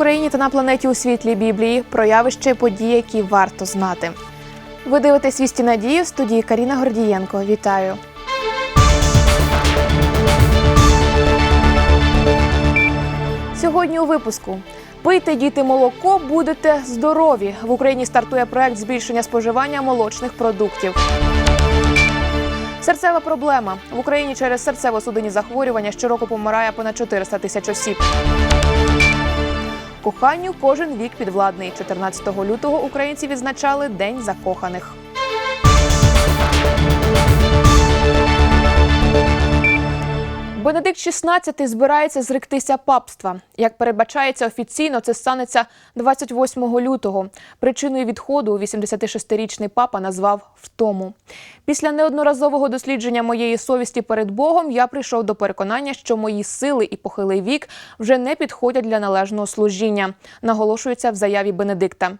Україні та на планеті у світлі Біблії, про явища і події, які варто знати. Ви дивитесь «Вісті надії» в студії Каріна Гордієнко. Вітаю! Сьогодні у випуску. Пийте діти молоко, будете здорові. В Україні стартує проект збільшення споживання молочних продуктів. Серцева проблема в Україні через серцево-судинні захворювання щороку помирає понад 400 тисяч осіб. Коханню кожен вік підвладний. 14 лютого українці відзначали День закоханих. Бенедикт XVI збирається зректися папства. Як передбачається офіційно, це станеться 28 лютого. Причиною відходу 86-річний папа назвав втому. Після неодноразового дослідження моєї совісті перед Богом я прийшов до переконання, що мої сили і похилий вік вже не підходять для належного служіння. Наголошується в заяві Бенедикта.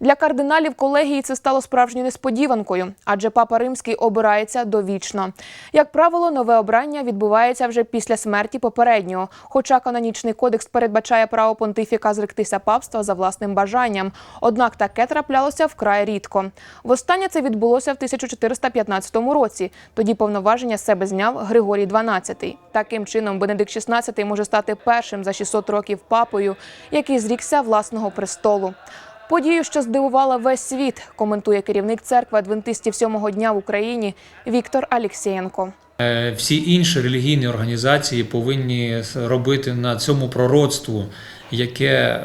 Для кардиналів колегії це стало справжньою несподіванкою, адже папа римський обирається довічно. Як правило, нове обрання відбувається вже після смерті попереднього. Хоча канонічний кодекс передбачає право понтифіка зректися папства за власним бажанням. Однак таке траплялося вкрай рідко. Востаннє це відбулося в 1415 році. Тоді повноваження себе зняв Григорій XII. Таким чином, Бенедикт XVI може стати першим за 600 років папою, який зрікся власного престолу. Подію, що здивувала весь світ, коментує керівник церкви адвентистів сьомого дня в Україні Віктор Алєксєєнко. Е, Всі інші релігійні організації повинні робити на цьому пророцтву, яке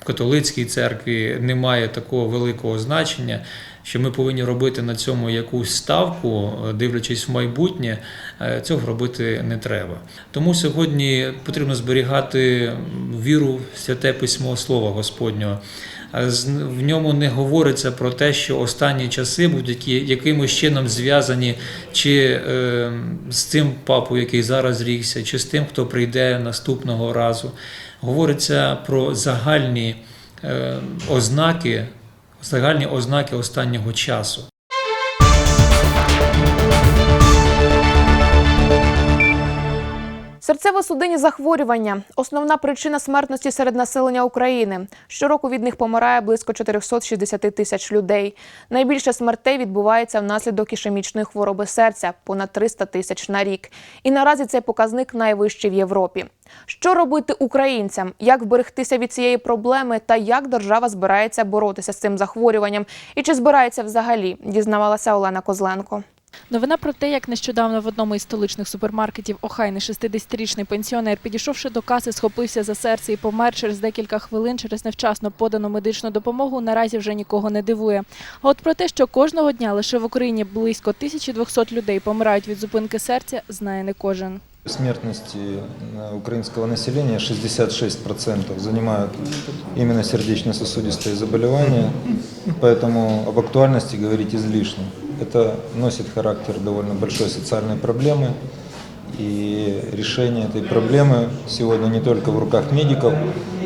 в католицькій церкві не має такого великого значення, що ми повинні робити на цьому якусь ставку, е, дивлячись в майбутнє, е, цього робити не треба. Тому сьогодні потрібно зберігати віру в святе письмо Слова Господнього. В ньому не говориться про те, що останні часи будуть які- якимось чином зв'язані чи е, з цим папою, який зараз рікся, чи з тим, хто прийде наступного разу. Говориться про загальні е, ознаки, загальні ознаки останнього часу. Серцево-судинні захворювання основна причина смертності серед населення України. Щороку від них помирає близько 460 тисяч людей. Найбільше смертей відбувається внаслідок ішемічної хвороби серця понад 300 тисяч на рік. І наразі цей показник найвищий в Європі. Що робити українцям? Як вберегтися від цієї проблеми та як держава збирається боротися з цим захворюванням? І чи збирається взагалі? Дізнавалася Олена Козленко. Новина про те, як нещодавно в одному із столичних супермаркетів охайний 60-річний пенсіонер, підійшовши до каси, схопився за серце і помер через декілька хвилин через невчасно подану медичну допомогу, наразі вже нікого не дивує. А от про те, що кожного дня лише в Україні близько 1200 людей помирають від зупинки серця, знає не кожен. Смертности э, украинского населения 66% занимают именно сердечно-сосудистые заболевания, поэтому об актуальности говорить излишне. Это носит характер довольно большой социальной проблемы, и решение этой проблемы сегодня не только в руках медиков,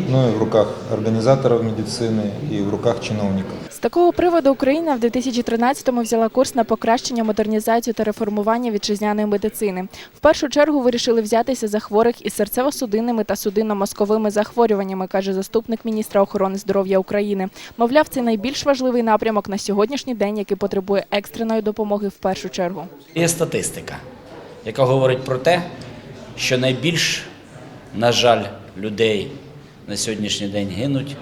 но и в руках организаторов медицины и в руках чиновников. З такого приводу Україна в 2013-му взяла курс на покращення, модернізацію та реформування вітчизняної медицини. В першу чергу вирішили взятися за хворих із серцево-судинними та судинно-мозковими захворюваннями, каже заступник міністра охорони здоров'я України. Мовляв, це найбільш важливий напрямок на сьогоднішній день, який потребує екстреної допомоги в першу чергу. Є статистика, яка говорить про те, що найбільш, на жаль, людей на сьогоднішній день гинуть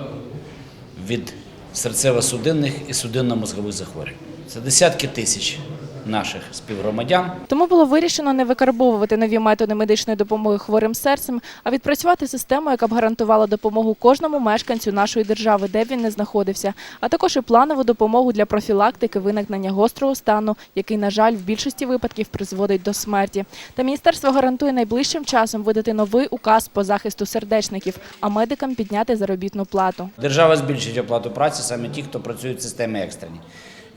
від серцево-судинних і судинно-мозгових захворювань. Це десятки тисяч наших співгромадян. Тому було вирішено не викарбовувати нові методи медичної допомоги хворим серцем, а відпрацювати систему, яка б гарантувала допомогу кожному мешканцю нашої держави, де б він не знаходився, а також і планову допомогу для профілактики виникнення гострого стану, який, на жаль, в більшості випадків призводить до смерті. Та міністерство гарантує найближчим часом видати новий указ по захисту сердечників, а медикам підняти заробітну плату. Держава збільшить оплату праці саме ті, хто працює в системі екстрені.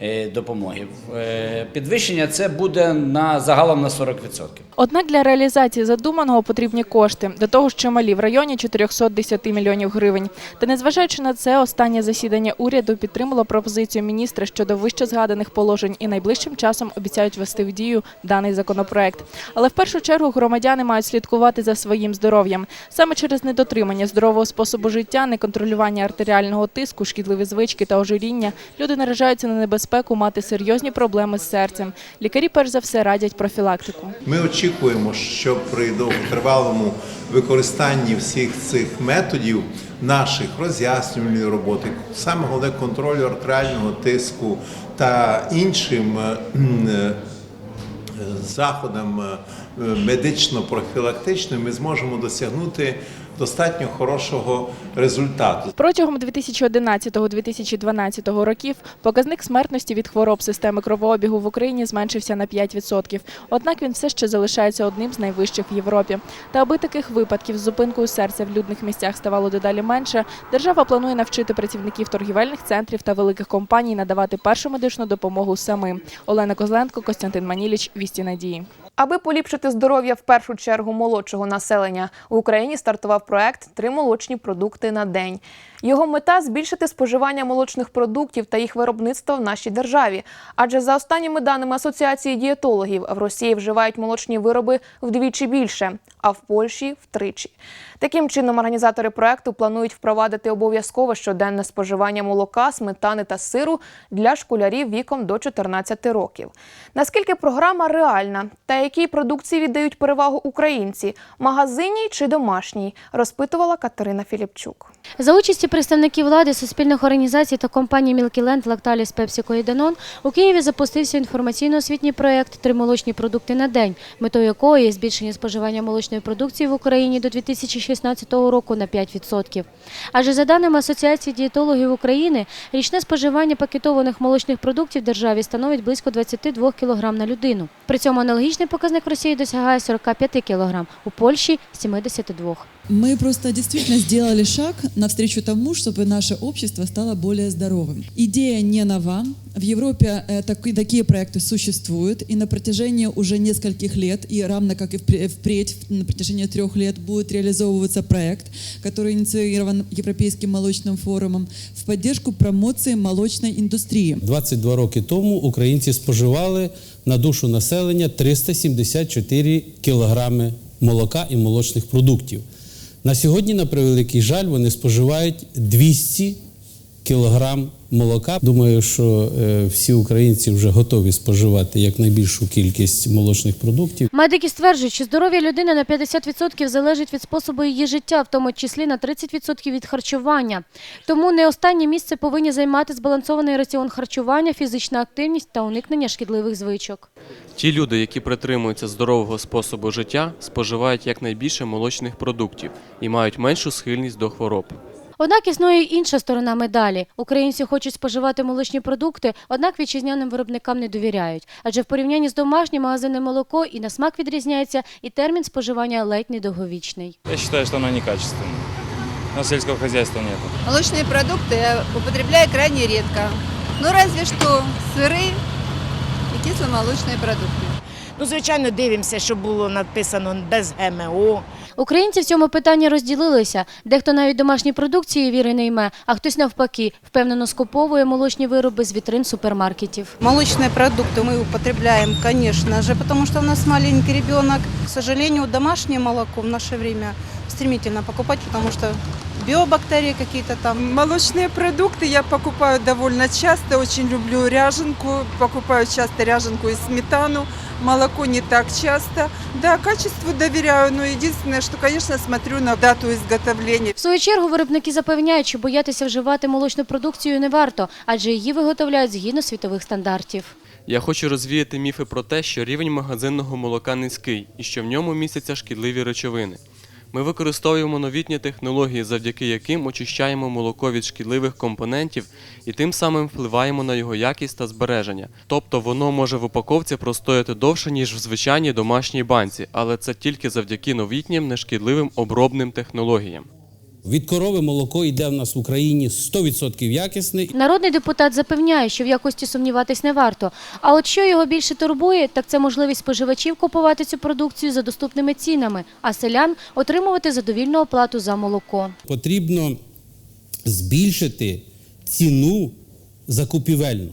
Е, допомоги. Е, Підвищення це буде на загалом на 40%. Однак для реалізації задуманого потрібні кошти, до того ж чималі в районі 410 мільйонів гривень. Та незважаючи на це, останнє засідання уряду підтримало пропозицію міністра щодо вище згаданих положень і найближчим часом обіцяють ввести в дію даний законопроект. Але в першу чергу громадяни мають слідкувати за своїм здоров'ям. Саме через недотримання здорового способу життя, неконтролювання артеріального тиску, шкідливі звички та ожиріння люди наражаються на небезпеку мати серйозні проблеми з серцем. Лікарі перш за все радять профілактику. Ми очікуємо, що при довготривалому використанні всіх цих методів наших роз'яснювальної роботи, саме головне контролю артеріального тиску та іншим е, е, заходам е, медично-профілактичним, ми зможемо досягнути достатньо хорошого результату. Протягом 2011-2012 років показник смертності від хвороб системи кровообігу в Україні зменшився на 5%. Однак він все ще залишається одним з найвищих в Європі. Та аби таких випадків з зупинкою серця в людних місцях ставало дедалі менше, держава планує навчити працівників торгівельних центрів та великих компаній надавати першу медичну допомогу самим. Олена Козленко, Костянтин Маніліч, Вісті Надії. Аби поліпшити здоров'я в першу чергу молодшого населення, в Україні стартував проект Три молочні продукти на день. Його мета збільшити споживання молочних продуктів та їх виробництво в нашій державі. Адже за останніми даними Асоціації дієтологів в Росії вживають молочні вироби вдвічі більше, а в Польщі втричі. Таким чином, організатори проекту планують впровадити обов'язкове щоденне споживання молока, сметани та сиру для школярів віком до 14 років. Наскільки програма реальна та якій продукції віддають перевагу українці магазинній чи домашній, розпитувала Катерина Філіпчук. За участі представників влади, суспільних організацій та компаній Мілкіленд, Лакталіс, Пепсіко і Данон у Києві запустився інформаційно-освітній проєкт Три молочні продукти на день, метою якого є збільшення споживання молочної продукції в Україні до 2016 року на 5%. Адже за даними Асоціації дієтологів України, річне споживання пакетованих молочних продуктів в державі становить близько 22 кг на людину. При цьому аналогічний показник в Росії досягає 45 кг, у Польщі 72 Мы просто действительно сделали шаг навстречу тому, чтобы наше общество стало более здоровым. Идея не нова. В Европе э, таки- такие проекты существуют, и на протяжении уже нескольких лет, и равно как и впре- впредь, на протяжении трех лет будет реализовываться проект, который инициирован Европейским молочным форумом в поддержку промоции молочной индустрии. 22 роки тому українці споживали на душу населення 374 кілограми молока і молочних продуктів. На сьогодні, на превеликий жаль, вони споживають 200 кілограм молока. Думаю, що е, всі українці вже готові споживати якнайбільшу кількість молочних продуктів. Медики стверджують, що здоров'я людини на 50% залежить від способу її життя, в тому числі на 30% від харчування. Тому не останнє місце повинні займати збалансований раціон харчування, фізична активність та уникнення шкідливих звичок. Ті люди, які притримуються здорового способу життя, споживають якнайбільше молочних продуктів і мають меншу схильність до хвороб. Однак існує й інша сторона медалі. Українці хочуть споживати молочні продукти, однак вітчизняним виробникам не довіряють. Адже в порівнянні з домашнім магазинним молоко і на смак відрізняється, і термін споживання ледь не довговічний. Я считаю, что оно некачественное. У нас сельского хозяйства нет. Молочные продукты я употребляю крайне редко. Ну, разве что сыры и кисломолочные продукты. Ну, звичайно, дивимося, щоб було написано без ГМО. Українці в цьому питанні розділилися. Дехто навіть домашній продукції віри не йме, а хтось навпаки впевнено скуповує молочні вироби з вітрин супермаркетів. Молочные продукты мы употребляем, конечно же, потому что у нас маленький ребенок. К сожалению, домашнее молоко в наше время стремительно покупать, потому что биобактерии какие-то там. Молочные продукты я покупаю довольно часто, очень люблю ряженку, покупаю часто ряженку и сметану, молоко не так часто. Да, качеству доверяю, но единственное, что, конечно, смотрю на дату изготовления. В свою чергу виробники запевняють, що боятися вживати молочну продукцію не варто, адже її виготовляють згідно світових стандартів. Я хочу розвіяти міфи про те, що рівень магазинного молока низький і що в ньому містяться шкідливі речовини. Ми використовуємо новітні технології, завдяки яким очищаємо молоко від шкідливих компонентів і тим самим впливаємо на його якість та збереження. Тобто воно може в упаковці простояти довше, ніж в звичайній домашній банці, але це тільки завдяки новітнім нешкідливим обробним технологіям. Від корови молоко йде в нас в Україні 100% якісне. Народний депутат запевняє, що в якості сумніватись не варто. А от що його більше турбує, так це можливість споживачів купувати цю продукцію за доступними цінами, а селян отримувати задовільну оплату за молоко. Потрібно збільшити ціну закупівельну.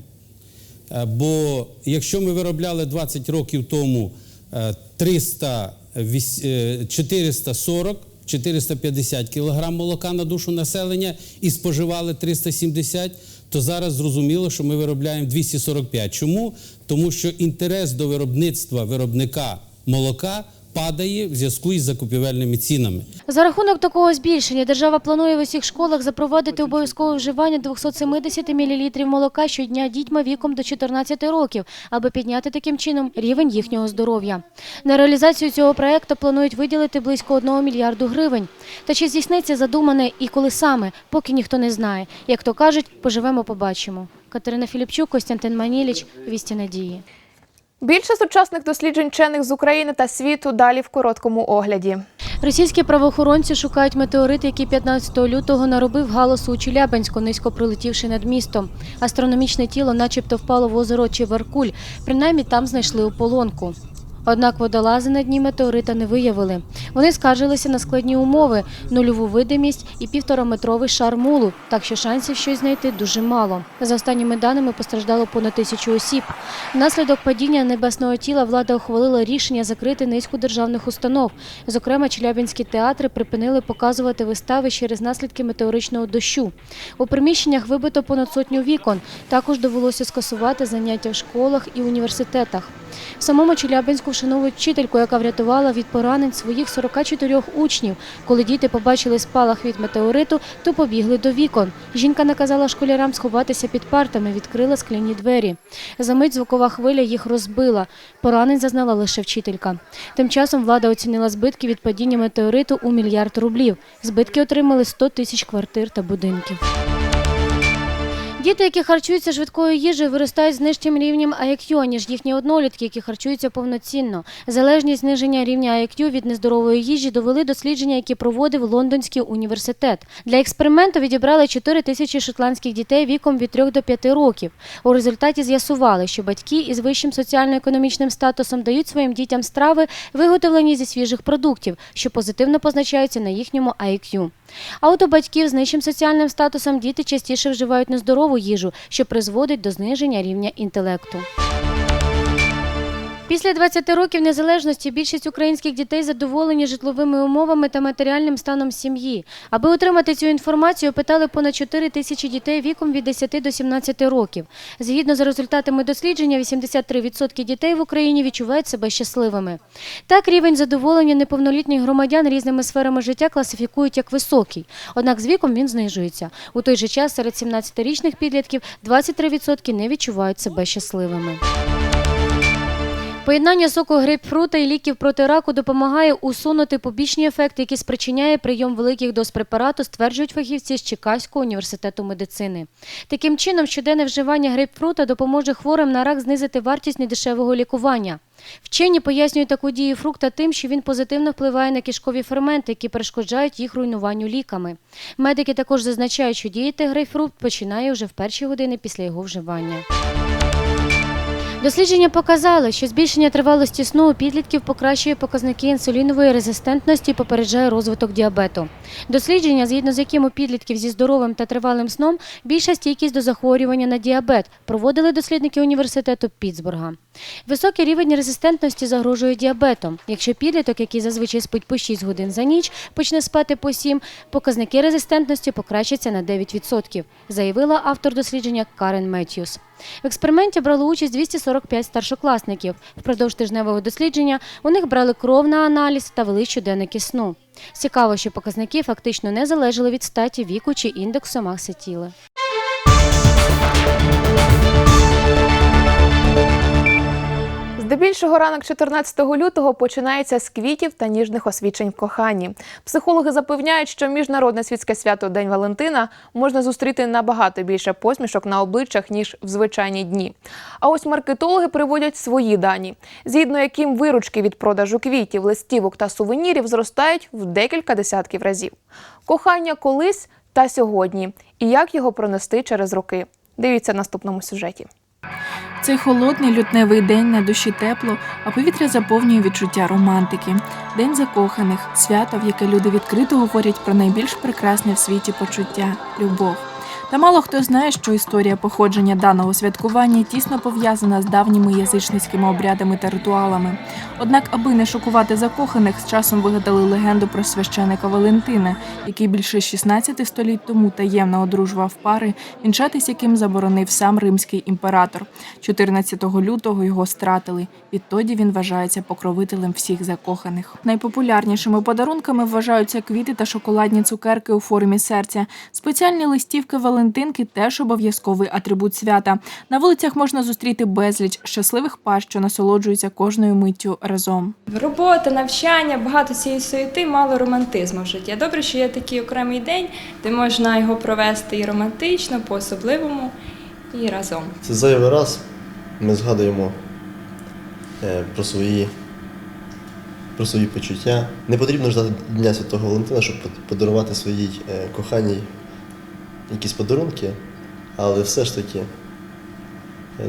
Е, Бо якщо ми виробляли 20 років тому е, 300, віс- е, 440, 450 кг молока на душу населення і споживали 370, то зараз зрозуміло, що ми виробляємо 245. Чому? Тому що інтерес до виробництва виробника молока падає в зв'язку із закупівельними цінами. За рахунок такого збільшення держава планує в усіх школах запровадити обов'язкове вживання 270 мл молока щодня дітьми віком до 14 років, аби підняти таким чином рівень їхнього здоров'я. На реалізацію цього проекту планують виділити близько 1 мільярду гривень. Та чи здійсниться задумане і коли саме, поки ніхто не знає. Як то кажуть, поживемо, побачимо. Катерина Філіпчук, Костянтин Маніліч, Вісті Надії. Більше сучасних досліджень вчених з України та світу далі в короткому огляді. Російські правоохоронці шукають метеорит, який 15 лютого наробив галасу у Челябинську, низько прилетівши над містом. Астрономічне тіло начебто впало в озеро Чеверкуль. Принаймні там знайшли ополонку. Однак водолази на дні метеорита не виявили. Вони скаржилися на складні умови, нульову видимість і півтораметровий шар мулу, так що шансів щось знайти дуже мало. За останніми даними постраждало понад тисячу осіб. Внаслідок падіння небесного тіла влада ухвалила рішення закрити низку державних установ. Зокрема, челябинські театри припинили показувати вистави через наслідки метеоричного дощу. У приміщеннях вибито понад сотню вікон. Також довелося скасувати заняття в школах і університетах. В самому Челябинську вшановують вчительку, яка врятувала від поранень своїх 44 учнів. Коли діти побачили спалах від метеориту, то побігли до вікон. Жінка наказала школярам сховатися під партами, відкрила скляні двері. Замить звукова хвиля їх розбила. Поранень зазнала лише вчителька. Тим часом влада оцінила збитки від падіння метеориту у мільярд рублів. Збитки отримали 100 тисяч квартир та будинків. Діти, які харчуються швидкою їжею, виростають з нижчим рівнем IQ, ніж їхні однолітки, які харчуються повноцінно. Залежність зниження рівня IQ від нездорової їжі довели дослідження, які проводив Лондонський університет. Для експерименту відібрали 4 тисячі шотландських дітей віком від 3 до 5 років. У результаті з'ясували, що батьки із вищим соціально-економічним статусом дають своїм дітям страви, виготовлені зі свіжих продуктів, що позитивно позначаються на їхньому IQ. А от у батьків з нижчим соціальним статусом діти частіше вживають нездорову їжу, що призводить до зниження рівня інтелекту. Після 20 років незалежності більшість українських дітей задоволені житловими умовами та матеріальним станом сім'ї. Аби отримати цю інформацію, питали понад 4 тисячі дітей віком від 10 до 17 років. Згідно з результатами дослідження, 83% дітей в Україні відчувають себе щасливими. Так, рівень задоволення неповнолітніх громадян різними сферами життя класифікують як високий. Однак з віком він знижується. У той же час серед 17-річних підлітків 23% не відчувають себе щасливими. Поєднання соку грейпфрута і ліків проти раку допомагає усунути побічні ефекти, які спричиняє прийом великих доз препарату, стверджують фахівці з Чикаського університету медицини. Таким чином, щоденне вживання грейпфрута допоможе хворим на рак знизити вартість недешевого лікування. Вчені пояснюють таку дію фрукта тим, що він позитивно впливає на кишкові ферменти, які перешкоджають їх руйнуванню ліками. Медики також зазначають, що діяти грейпфрут починає вже в перші години після його вживання. Дослідження показали, що збільшення тривалості сну у підлітків покращує показники інсулінової резистентності і попереджає розвиток діабету. Дослідження, згідно з яким у підлітків зі здоровим та тривалим сном більша стійкість до захворювання на діабет, проводили дослідники університету Пітсбурга. Високий рівень резистентності загрожує діабетом. Якщо підліток, який зазвичай спить по 6 годин за ніч, почне спати по 7, показники резистентності покращаться на 9%, заявила автор дослідження Карен Меттьюс. В експерименті брали участь 245 старшокласників. Впродовж тижневого дослідження у них брали кров на аналіз та вели щоденники сну. Цікаво, що показники фактично не залежали від статі, віку чи індексу маси тіла. Здебільшого ранок 14 лютого починається з квітів та ніжних освічень в коханні. Психологи запевняють, що міжнародне світське свято День Валентина можна зустріти набагато більше посмішок на обличчях ніж в звичайні дні. А ось маркетологи приводять свої дані, згідно яким виручки від продажу квітів, листівок та сувенірів зростають в декілька десятків разів. Кохання колись та сьогодні, і як його пронести через роки. Дивіться в наступному сюжеті. Цей холодний лютневий день на душі тепло, а повітря заповнює відчуття романтики. День закоханих, свято, в яке люди відкрито говорять про найбільш прекрасне в світі почуття любов. Та мало хто знає, що історія походження даного святкування тісно пов'язана з давніми язичницькими обрядами та ритуалами. Однак, аби не шокувати закоханих, з часом вигадали легенду про священика Валентина, який більше 16 століть тому таємно одружував пари, вінчатись яким заборонив сам римський імператор. 14 лютого його стратили. Відтоді він вважається покровителем всіх закоханих. Найпопулярнішими подарунками вважаються квіти та шоколадні цукерки у формі серця. Спеціальні листівки Валентинки теж обов'язковий атрибут свята. На вулицях можна зустріти безліч щасливих пар, що насолоджуються кожною миттю разом. Робота, навчання, багато цієї суєти, мало романтизму в житті. Добре, що є такий окремий день, де можна його провести і романтично, по-особливому, і разом. Це зайвий раз ми згадуємо е, про свої, про свої почуття. Не потрібно ждати Дня Святого Валентина, щоб под- подарувати своїй е, коханій якісь подарунки, але все ж таки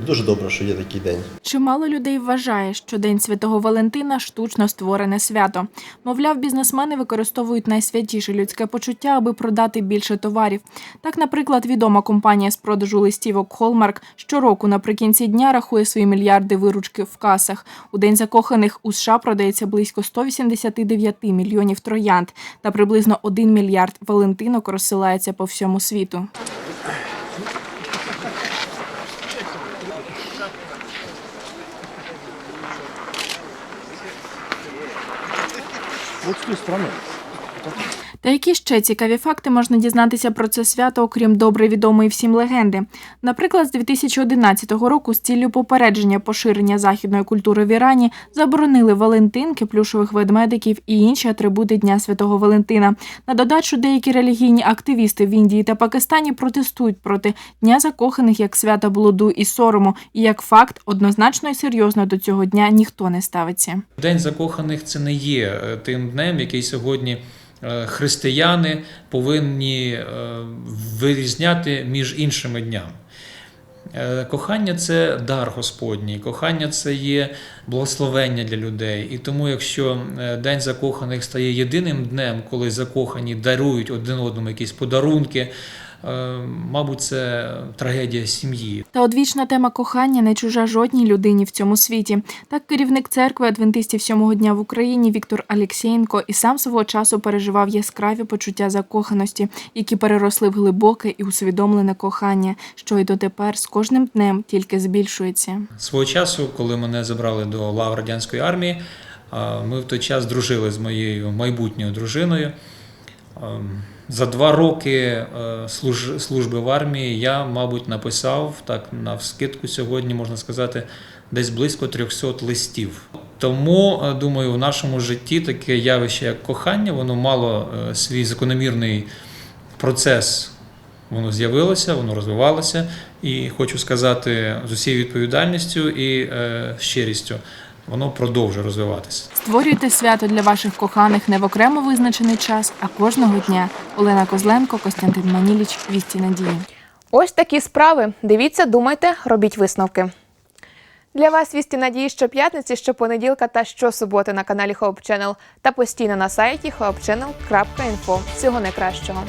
дуже добре, що є такий день. Чимало людей вважає, що День Святого Валентина штучно створене свято. Мовляв, бізнесмени використовують найсвятіше людське почуття, аби продати більше товарів. Так, наприклад, відома компанія з продажу листівок Hallmark щороку наприкінці дня рахує свої мільярди виручки в касах. У день закоханих у США продається близько 189 мільйонів троянд, та приблизно 1 мільярд валентинок розсилається по всьому світу. курдской страной. Та які ще цікаві факти можна дізнатися про це свято, окрім добре відомої всім легенди? Наприклад, з 2011 року з ціллю попередження поширення західної культури в Ірані заборонили валентинки, плюшових ведмедиків і інші атрибути Дня Святого Валентина. На додачу, деякі релігійні активісти в Індії та Пакистані протестують проти Дня закоханих як свята блуду і сорому, і як факт однозначно і серйозно до цього дня ніхто не ставиться. День закоханих це не є е, тим днем, який сьогодні християни повинні е, вирізняти між іншими днями. Е, Кохання це дар Господній, кохання це є благословення для людей. І тому, якщо е, День закоханих стає єдиним днем, коли закохані дарують один одному якісь подарунки, е, мабуть, це трагедія сім'ї. Та одвічна тема кохання не чужа жодній людині в цьому світі. Так керівник церкви адвентистів сьомого дня в Україні Віктор Алєксєєнко і сам свого часу переживав яскраві почуття закоханості, які переросли в глибоке і усвідомлене кохання, що й дотепер з кожним днем тільки збільшується. Свого часу, коли мене забрали до лав радянської армії, ми в той час дружили з моєю майбутньою дружиною. За два роки е, служби в армії я, мабуть, написав так на вскидку сьогодні, можна сказати, десь близько 300 листів. Тому, е, думаю, в нашому житті таке явище, як кохання, воно мало е, свій закономірний процес воно з'явилося, воно розвивалося. І хочу сказати з усією відповідальністю і е, щирістю, воно продовжує розвиватися. Створюйте свято для ваших коханих не в окремо визначений час, а кожного дня. Олена Козленко, Костянтин Маніліч, Вісті Надії. Ось такі справи. Дивіться, думайте, робіть висновки. Для вас вісті надії щоп'ятниці, щопонеділка та щосуботи на каналі Hope Channel та постійно на сайті hopechannel.info. Всього найкращого.